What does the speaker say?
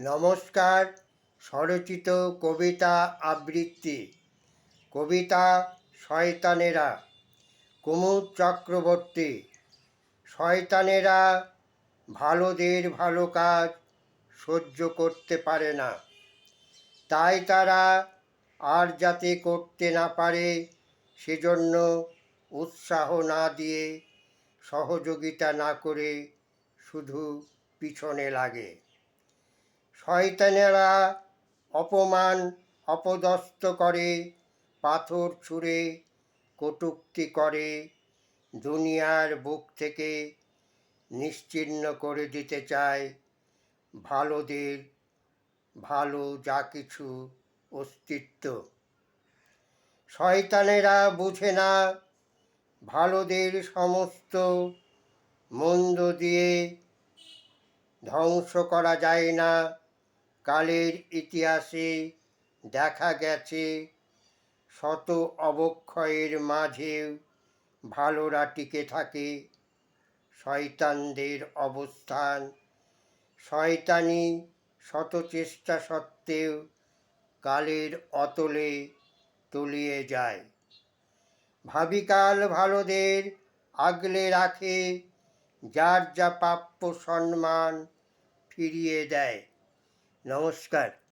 নমস্কার, স্বরচিত কবিতা আবৃত্তি। কবিতা শয়তানেরা, কুমুদ চক্রবর্তী। শয়তানেরা ভালোদের ভালো কাজ সহ্য করতে পারে না। তাই তারা আর যাতে করতে না পারে, সেজন্য উৎসাহ না দিয়ে সহযোগিতা না করে শুধু পিছনে লাগে। শয়তানেরা অপমান অপদস্থ করে, পাথর ছুঁড়ে, কটূক্তি করে, দুনিয়ার বুক থেকে নিশ্চিহ্ন করে দিতে চায়। ভালোদের ভালো যা কিছু অস্তিত্ব। শয়তানেরা বুঝে না, ভালোদের সমস্ত মন্দ দিয়ে ধ্বংস করা যায় না। কালের ইতিহাসে দেখা গেছে, শত অবক্ষয়ের মাঝেও ভালোরা টিকে থাকে শয়তানদের অবস্থান। শয়তানি শত চেষ্টা সত্ত্বেও কালের অতলে তলিয়ে যায়। ভাবিকাল ভালোদের আগলে রাখে, যার যা প্রাপ্য সম্মান ফিরিয়ে দেয়। নমস্কার।